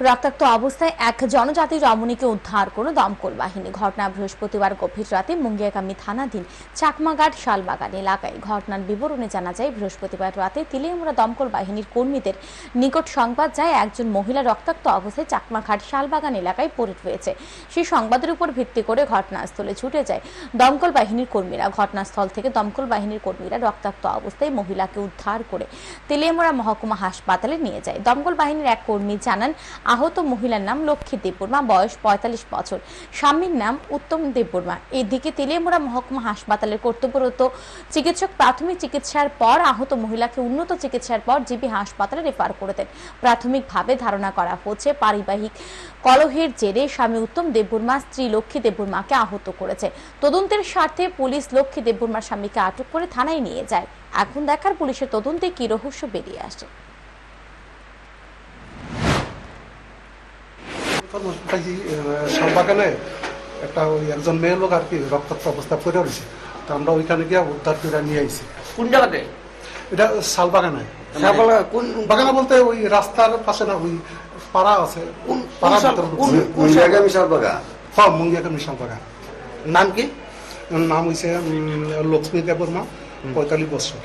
রক্তাক্ত অবস্থায় এক জনজাতি রমণীকে উদ্ধার করল দমকল বাহিনী। ঘটনা বৃহস্পতিবার গভীর রাতে মুঙ্গিয়াকামী থানাধীন চাকমাঘাট শালবাগান এলাকায়। ঘটনার বিবরণে জানা যায়, বৃহস্পতিবার রাতে তিলিয়ামুড়া দমকল বাহিনীর কর্মীদের নিকট সংবাদ যায়, একজন মহিলা রক্তাক্ত অবস্থায় চাকমাঘাট শালবাগান এলাকায় পড়ে রয়েছে। সেই সংবাদের উপর ভিত্তি করে ঘটনাস্থলে ছুটে যায় দমকল বাহিনীর কর্মীরা। ঘটনাস্থল থেকে দমকল বাহিনীর কর্মীরা রক্তাক্ত অবস্থায় মহিলাকে উদ্ধার করে তেলিয়ামুড়া মহকুমা হাসপাতালে নিয়ে যায়। দমকল বাহিনীর এক কর্মী জানান আহত মহিলার নাম লক্ষ্মী দেববর্মা, বয়স পঁয়তাল্লিশ বছর। স্বামীর নাম উত্তম দেববর্মা। এদিকে তেলিয়ামুড়া মহকুমা হাসপাতালের কর্তব্যরত চিকিৎসক প্রাথমিক চিকিৎসার পর আহত মহিলাকে উন্নত চিকিৎসার পর জিবি হাসপাতালে রেফার করে দেন। প্রাথমিকভাবে ধারণা করা হচ্ছে পারিবাহিক কলহের জেরে স্বামী উত্তম দেববর্মা, স্ত্রী লক্ষ্মী দেববর্মাকে আহত করেছে। তদন্তের স্বার্থে পুলিশ লক্ষ্মী দেববর্মার স্বামীকে আটক করে থানায় নিয়ে যায়। এখন দেখার পুলিশের তদন্তে কি রহস্য বেরিয়ে আসে। একটা ওই একজন মেয়ে লোক আর কি রক্তাক্ত অবস্থা পড়ে রয়েছে। তো আমরা ওইখানে গিয়ে উদ্ধার করে নিয়ে আইছি। কোন জায়গাতে? এটা শালবাগানে। কোন বাগানে বলতে ওই রাস্তার পাশে না ওই পাড়া আছে বাগা হ্যাঁ নাম কি? নাম হয়েছে লক্ষ্মী দেবর্মা পঁয়তাল্লিশ বছর।